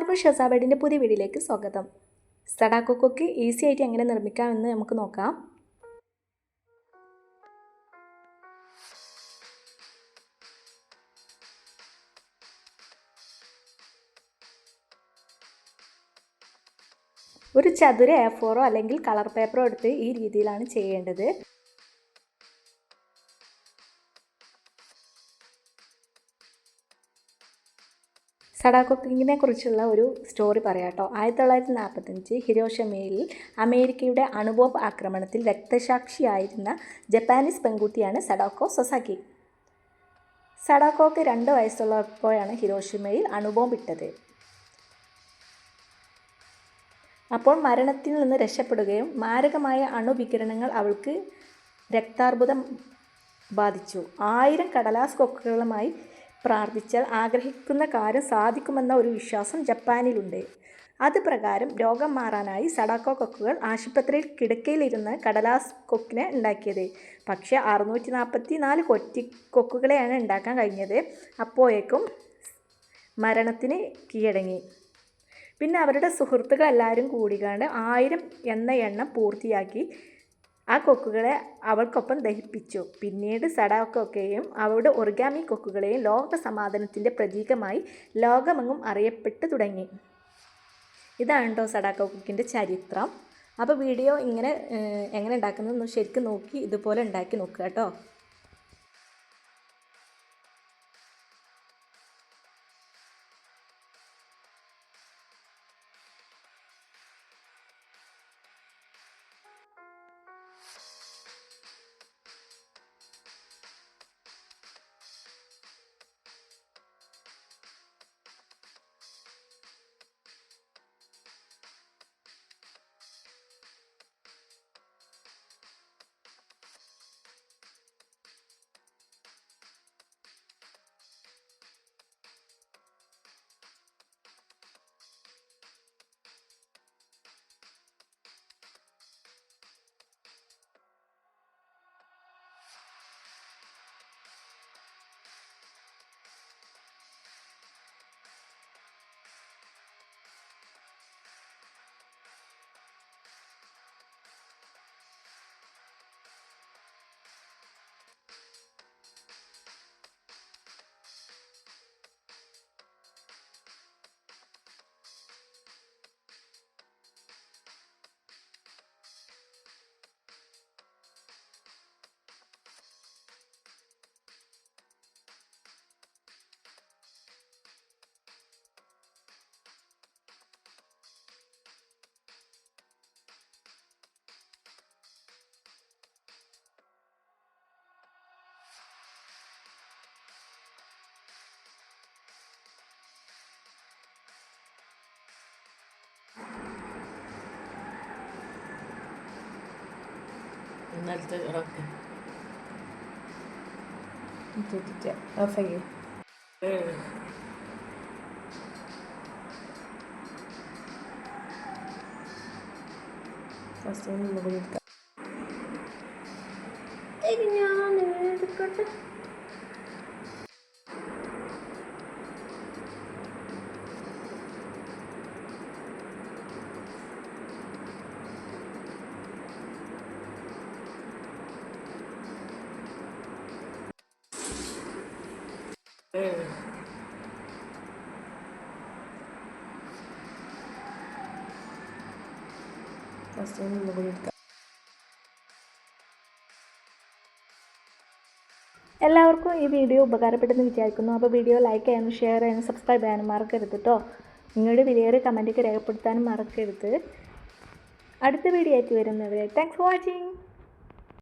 എല്ലാവർക്കും ഷസാബേഡിന്റെ പുതിയ വീഡിയോയിലേക്ക് സ്വാഗതം. സഡാക്കൊക്കെ ഈസി ആയിട്ട് എങ്ങനെ നിർമ്മിക്കാമെന്ന് നമുക്ക് നോക്കാം. ഒരു ചതുര എ ഫോറോ അല്ലെങ്കിൽ കളർ പേപ്പറോ എടുത്ത് ഈ രീതിയിലാണ് ചെയ്യേണ്ടത്. സഡാ കുക്കിങ്ങിനെ കുറിച്ചുള്ള ഒരു സ്റ്റോറി പറയാട്ടോ ആയിരത്തി തൊള്ളായിരത്തി നാൽപ്പത്തഞ്ച് ഹിരോഷമയിൽ അമേരിക്കയുടെ അണുബോംബ് ആക്രമണത്തിൽ രക്തസാക്ഷിയായിരുന്ന ജപ്പാനീസ് പെൺകുട്ടിയാണ് സഡാക്കോ സൊസാക്കി. സഡാക്കോക്ക് രണ്ട് വയസ്സുള്ളപ്പോഴാണ് ഹിരോഷിമയിൽ അണുബോംബ് ഇട്ടത്. അപ്പോൾ മരണത്തിൽ നിന്ന് രക്ഷപ്പെടുകയും മാരകമായ അണുവികിരണങ്ങൾ അവൾക്ക് രക്താർബുദം ബാധിച്ചു. ആയിരം കടലാസ് കൊക്കുകളുമായി പ്രാർത്ഥിച്ചാൽ ആഗ്രഹിക്കുന്ന കാര്യം സാധിക്കുമെന്ന ഒരു വിശ്വാസം ജപ്പാനിലുണ്ട്. അത് പ്രകാരം രോഗം മാറാനായി സടാക്കോ കൊക്കുകൾ ആശുപത്രിയിൽ കിടക്കയിലിരുന്ന് കടലാസ് കൊക്കിനെ ഉണ്ടാക്കിയത്. പക്ഷേ അറുന്നൂറ്റി നാൽപ്പത്തി നാല് കൊറ്റി കൊക്കുകളെയാണ് ഉണ്ടാക്കാൻ കഴിഞ്ഞത്. അപ്പോഴേക്കും മരണത്തിന് കീഴടങ്ങി. പിന്നെ അവരുടെ സുഹൃത്തുക്കൾ എല്ലാവരും കൂടിക്കാണ്ട് ആയിരം എന്ന എണ്ണം പൂർത്തിയാക്കി. ആ കൊക്കുകളെ അവൾക്കൊപ്പം ദഹിപ്പിച്ചു. പിന്നീട് സഡാക്കൊക്കെയും അവളുടെ ഒറിഗാമി കൊക്കുകളെയും ലോക സമാധാനത്തിന്റെ പ്രതീകമായി ലോകമെങ്ങും അറിയപ്പെട്ടു തുടങ്ങി. ഇതാണ് കേട്ടോ സഡാക്കോ ചരിത്രം. അപ്പോൾ വീഡിയോ ഇങ്ങനെ എങ്ങനെ ഉണ്ടാക്കുന്നതെന്ന് ശരിക്കും നോക്കി ഇതുപോലെ ഉണ്ടാക്കി നോക്കുക കേട്ടോ. ഇന്നലത്തെ ഇറക്ക് ഓഫ് ചെയ്യേ ഫസ്റ്റ് മുകളിൽ എടുക്കാം ഞാൻ എടുക്കട്ടെ എല്ലാവർക്കും ഈ വീഡിയോ ഉപകാരപ്പെട്ടെന്ന് വിചാരിക്കുന്നു. അപ്പോൾ വീഡിയോ ലൈക്ക് ചെയ്യാനും ഷെയർ ചെയ്യാനും സബ്സ്ക്രൈബ് ചെയ്യാനും മറക്കരുത് കേട്ടോ നിങ്ങളുടെ വിലയേറെ കമന്റൊക്കെ രേഖപ്പെടുത്താനും മറക്കരുത്. അടുത്ത വീഡിയോ ആയിട്ട് വരുന്നവരെ താങ്ക്സ് ഫോർ വാച്ചിങ്